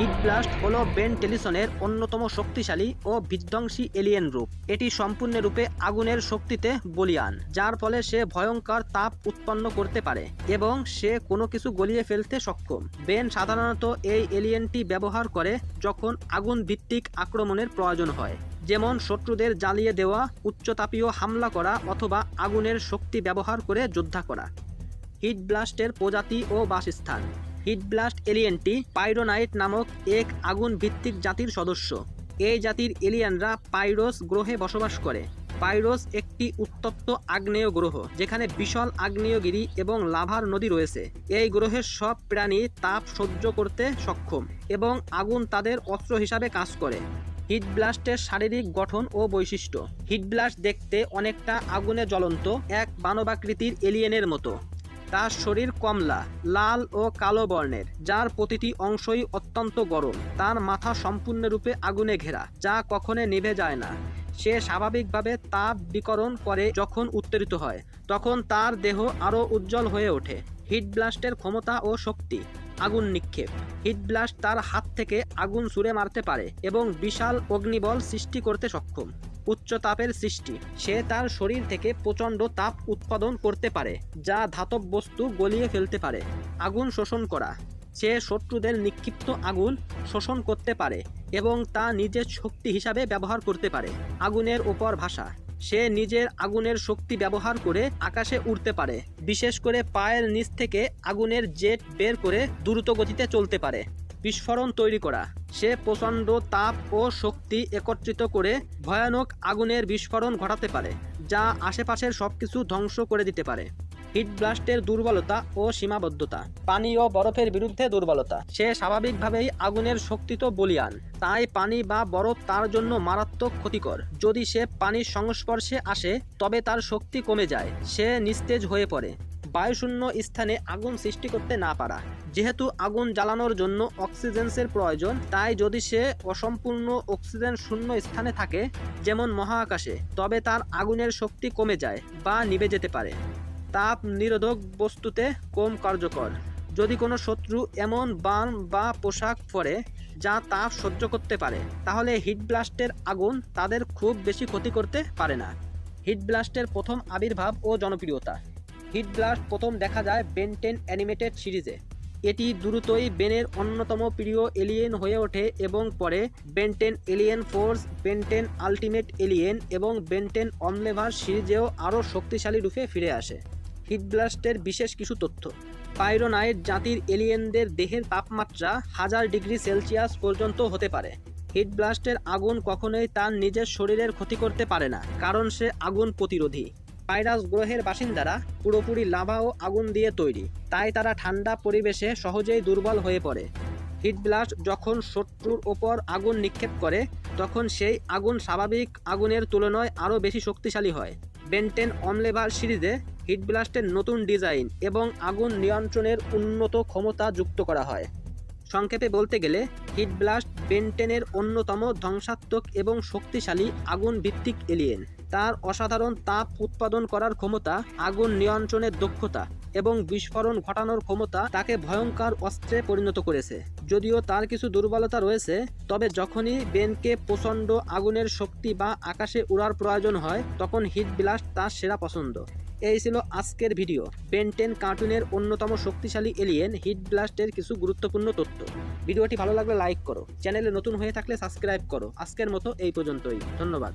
Hit হল Ben টেলিসনের অন্যতম শক্তিশালী ও বিধ্বংসী এলিয়েন রূপ। এটি সম্পূর্ণরূপে আগুনের শক্তিতে বলিয়ান, যার ফলে সে ভয়ঙ্কর তাপ উৎপন্ন করতে পারে এবং সে কোনো কিছু গলিয়ে ফেলতে সক্ষম। বেন সাধারণত এই এলিয়েনটি ব্যবহার করে যখন আগুন ভিত্তিক আক্রমণের প্রয়োজন হয়, যেমন শত্রুদের জ্বালিয়ে দেওয়া, উচ্চতাপীয় হামলা করা অথবা আগুনের শক্তি ব্যবহার করে যোদ্ধা করা। হিট ব্লাস্টের প্রজাতি ও বাসস্থান। হিট ব্লাস্ট এলিয়েনটি পাইরোনাইট নামক এক আগুন ভিত্তিক জাতির সদস্য। এই জাতির এলিয়ানরা পাইরোস গ্রহে বসবাস করে। পাইরোস একটি উত্তপ্ত আগ্নেয় গ্রহ, যেখানে বিশাল আগ্নেয়গিরি এবং লাভার নদী রয়েছে। এই গ্রহের সব প্রাণী তাপ সহ্য করতে সক্ষম এবং আগুন তাদের অস্ত্র হিসাবে কাজ করে। হিট ব্লাস্টের শারীরিক গঠন ও বৈশিষ্ট্য। হিট ব্লাস্ট দেখতে অনেকটা আগুনে জ্বলন্ত এক মানবাকৃতির এলিয়েনের মতো। তার শরীর কমলা, লাল ও কালো বর্ণের, যার প্রতিটি অংশই অত্যন্ত গরম। তার মাথা সম্পূর্ণরূপে আগুনে ঘেরা, যা কখনো নিভে যায় না। সে স্বাভাবিকভাবে তাপ বিকরণ করে যখন উত্তেজিত হয়, তখন তার দেহ আরও উজ্জ্বল হয়ে ওঠে। হিট ব্লাস্টের ক্ষমতা ও শক্তি, আগুন নিক্ষেপ। হিট ব্লাস্ট তার হাত থেকে আগুন ছুঁড়ে মারতে পারে এবং বিশাল অগ্নিবল সৃষ্টি করতে সক্ষম। উচ্চ তাপের সৃষ্টি। সে তার শরীর থেকে প্রচণ্ড তাপ উৎপাদন করতে পারে, যা ধাতব বস্তু গলিয়ে ফেলতে পারে। আগুন শোষণ করা। সে শত্রুদের নিক্ষিপ্ত আগুন শোষণ করতে পারে এবং তা নিজের শক্তি হিসাবে ব্যবহার করতে পারে, আগুনের ওপর ভাষা সে নিজের আগুনের শক্তি ব্যবহার করে আকাশে উড়তে পারে, বিশেষ করে পায়ের নিচ থেকে আগুনের জেট বের করে দ্রুত গতিতে চলতে পারে। বিস্ফোরণ তৈরি করা। সে প্রচণ্ড তাপ ও শক্তি একত্রিত করে ভয়ানক আগুনের বিস্ফোরণ ঘটাতে পারে, যা আশেপাশের সবকিছু ধ্বংস করে দিতে পারে। হিট ব্লাস্টের দুর্বলতা ও সীমাবদ্ধতা, পানি ও বরফের বিরুদ্ধে দুর্বলতা, সে স্বাভাবিকভাবেই আগুনের শক্তি তো বলিয়ান, তাই পানি বা বরফ তার জন্য মারাত্মক ক্ষতিকর। যদি সে পানির সংস্পর্শে আসে, তবে তার শক্তি কমে যায়, সে নিস্তেজ হয়ে পড়ে। বায়ুশূন্য স্থানে আগুন সৃষ্টি করতে না পারা। যেহেতু আগুন জ্বালানোর জন্য অক্সিজেন্সের প্রয়োজন, তাই যদি সে অসম্পূর্ণ অক্সিজেন শূন্য স্থানে থাকে, যেমন মহাকাশে, তবে তার আগুনের শক্তি কমে যায় বা নিভে যেতে পারে। তাপ নিরোধক বস্তুতে কম কার্যকর। যদি কোনো শত্রু এমন বান বা পোশাক পরে, যা তাপ সহ্য করতে পারে, তাহলে হিট ব্লাস্টের আগুন তাদের খুব বেশি ক্ষতি করতে পারে না। হিট ব্লাস্টের প্রথম আবির্ভাব ও জনপ্রিয়তা। হিট ব্লাস্ট প্রথম দেখা যায় বেনটেন অ্যানিমেটেড সিরিজে। এটি দ্রুতই বেনের অন্যতম প্রিয় এলিয়েন হয়ে ওঠে এবং পরে Ben Ten alien force Ben Ten ultimate alien এবং বেনটেন অমলেভার সিরিজেও আরও শক্তিশালী রূপে ফিরে আসে। হিট ব্লাস্টের বিশেষ কিছু তথ্য। পাইরোনাইট জাতির এলিয়েনদের দেহের তাপমাত্রা হাজার ডিগ্রি সেলসিয়াস পর্যন্ত হতে পারে। হিট ব্লাস্টের আগুন কখনোই তার নিজের শরীরের ক্ষতি করতে পারে না, কারণ সে আগুন প্রতিরোধী। পাইরাস গ্রহের বাসিন্দারা পুরোপুরি লাভা ও আগুন দিয়ে তৈরি। তাই তারা ঠান্ডা পরিবেশে সহজেই দুর্বল হয়ে পড়ে। হিট ব্লাস্ট যখন শত্রুর ওপর আগুন নিক্ষেপ করে, তখন সেই আগুন স্বাভাবিক আগুনের তুলনায় আরও বেশি শক্তিশালী হয়। বেন্টেন অমলেভার সিরিজে হিট ব্লাস্টের নতুন ডিজাইন এবং আগুন নিয়ন্ত্রণের উন্নত ক্ষমতা যুক্ত করা হয়। সংক্ষেপে বলতে গেলে, হিট ব্লাস্ট বেন্টেনের অন্যতম ধ্বংসাত্মক এবং শক্তিশালী আগুন ভিত্তিক এলিয়েন। তার অসাধারণ তাপ উৎপাদন করার ক্ষমতা, আগুন নিয়ন্ত্রণের দক্ষতা এবং বিস্ফোরণ ঘটানোর ক্ষমতা তাকে ভয়ঙ্কর অস্ত্রে পরিণত করেছে। যদিও তার কিছু দুর্বলতা রয়েছে, তবে যখনই বেনকে প্রচণ্ড আগুনের শক্তি বা আকাশে উড়ার প্রয়োজন হয়, তখন হিট ব্লাস্ট তার সেরা পছন্দ। এই ছিল আজকের ভিডিও। বেনটেন কার্টুনের অন্যতম শক্তিশালী এলিয়েন হিট ব্লাস্টের কিছু গুরুত্বপূর্ণ তথ্য। ভিডিওটি ভালো লাগলে লাইক করো। চ্যানেলে নতুন হয়ে থাকলে সাবস্ক্রাইব করো। আজকের মতো এই পর্যন্তই। ধন্যবাদ।